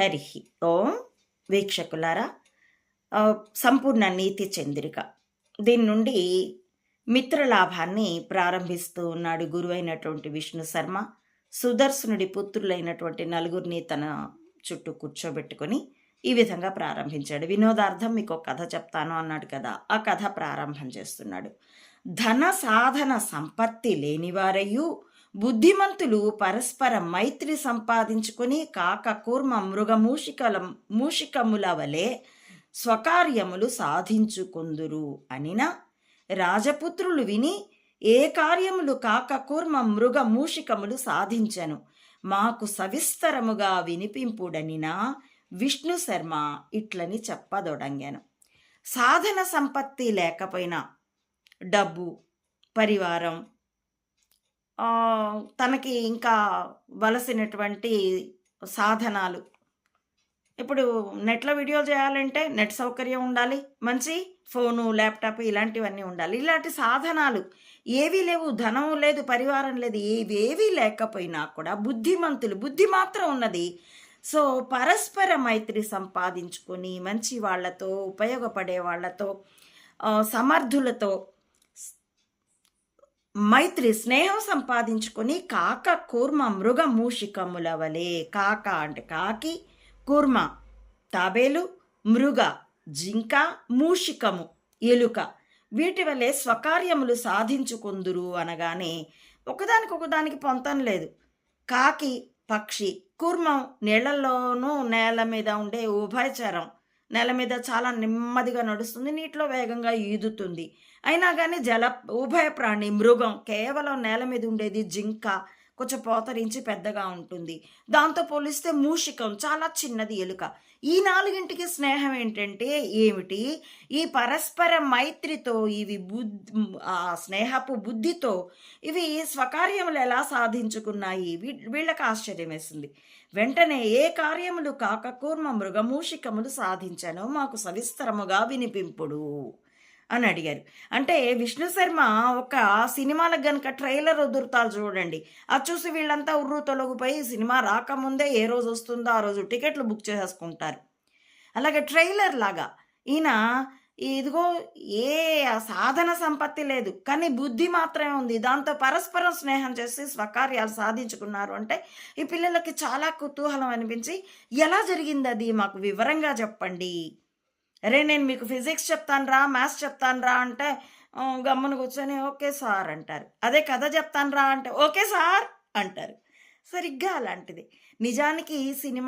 హరి ఓం వీక్షకులారా సంపూర్ణ నీతి చంద్రిక. దీని నుండి మిత్రలాభాన్ని ప్రారంభిస్తూ ఉన్నాడు గురువైనటువంటి విష్ణు శర్మ. సుదర్శనుడి పుత్రులైనటువంటి నలుగురిని తన చుట్టూ కూర్చోబెట్టుకొని ఈ విధంగా ప్రారంభించాడు. వినోదార్థం మీకు ఒక కథ చెప్తాను అన్నాడు కదా ఆ కథ ప్రారంభం చేస్తున్నాడు. ధన సాధన సంపత్తి లేనివారయ్యూ బుద్ధిమంతులు పరస్పర మైత్రి సంపాదించుకొని కాక కూర్మ మృగమూషికల మూషికముల వలె స్వకార్యములు సాధించుకుందురు అనిన రాజపుత్రులు విని ఏ కార్యములు కాక కూర్మ మృగ మూషికములు సాధించను. మాకు సవిస్తరముగా వినిపింపుడనినా విష్ణు శర్మ ఇట్లని చెప్పదొడంగాను. సాధన సంపత్తి లేకపోయినా డబ్బు పరివారం తనకి ఇంకా వలసినటువంటి సాధనాలు. ఇప్పుడు నెట్లో వీడియో చేయాలంటే నెట్ సౌకర్యం ఉండాలి మంచి ఫోను ల్యాప్టాప్ ఇలాంటివన్నీ ఉండాలి. ఇలాంటి సాధనాలు ఏవీ లేవు ధనం లేదు పరివారం లేదు ఏవేవీ లేకపోయినా కూడా బుద్ధిమంతులు బుద్ధి మాత్రం ఉన్నది. సో పరస్పర మైత్రి సంపాదించుకొని మంచి వాళ్ళతో ఉపయోగపడే వాళ్ళతో సమర్థులతో మైత్రి స్నేహం సంపాదించుకొని కాక కూర్మ మృగ మూషికముల వలె. కాక అంటే కాకి కూర్మ తాబేలు మృగ జింక మూషికము ఎలుక. వీటి వలె స్వకార్యములు సాధించుకుందురు అనగానే ఒకదానికి ఒకదానికి పొంతం లేదు. కాకి పక్షి కూర్మం నీళ్ళలోనూ నేల మీద ఉండే ఉభయచరం నేల మీద చాలా నెమ్మదిగా నడుస్తుంది నీటిలో వేగంగా ఈదుతుంది. అయినా కానీ జల ఉభయ ప్రాణి మృగం కేవలం నేల మీద ఉండేది జింక కొంచెం పోతరించి పెద్దగా ఉంటుంది. దాంతో పోలిస్తే మూషికం చాలా చిన్నది ఎలుక. ఈ నాలుగింటికి స్నేహం ఏంటంటే ఏమిటి? ఈ పరస్పర మైత్రితో ఇవి బుద్ధి ఆ స్నేహపు బుద్ధితో ఇవి స్వకార్యములు ఎలా సాధించుకున్నాయి? వీ- వీళ్ళకి ఆశ్చర్యం వేసింది. వెంటనే ఏ కార్యములు కాక కూర్మ మృగమూషికములు సాధించానో మాకు సవిస్తరముగా వినిపింపుడు. అని అడిగారు. అంటే విష్ణు శర్మ ఒక సినిమాలకు గనక ట్రైలర్ వదురుతారు చూడండి. అది చూసి వీళ్ళంతా ఉర్రు తొలగిపోయి సినిమా రాకముందే ఏ రోజు వస్తుందో ఆ రోజు టికెట్లు బుక్ చేసేసుకుంటారు. అలాగే ట్రైలర్ లాగా ఈయన ఇదిగో ఏ సాధన సంపత్తి లేదు కానీ బుద్ధి మాత్రమే ఉంది. దాంతో పరస్పరం స్నేహం చేసి స్వకార్యాలు సాధించుకున్నారు. అంటే ఈ పిల్లలకి చాలా కుతూహలం అనిపించి ఎలా జరిగింది అది? మాకు వివరంగా చెప్పండి. అరే నేను మీకు ఫిజిక్స్ చెప్తాను రా మ్యాథ్స్ చెప్తాను రా అంటే గమ్మున కూర్చొని ఓకే సార్ అంటారు. అదే కథ చెప్తాను రా అంటే ఓకే సార్ అంటారు. సరిగ్గా అలాంటిది. నిజానికి ఈ సినిమా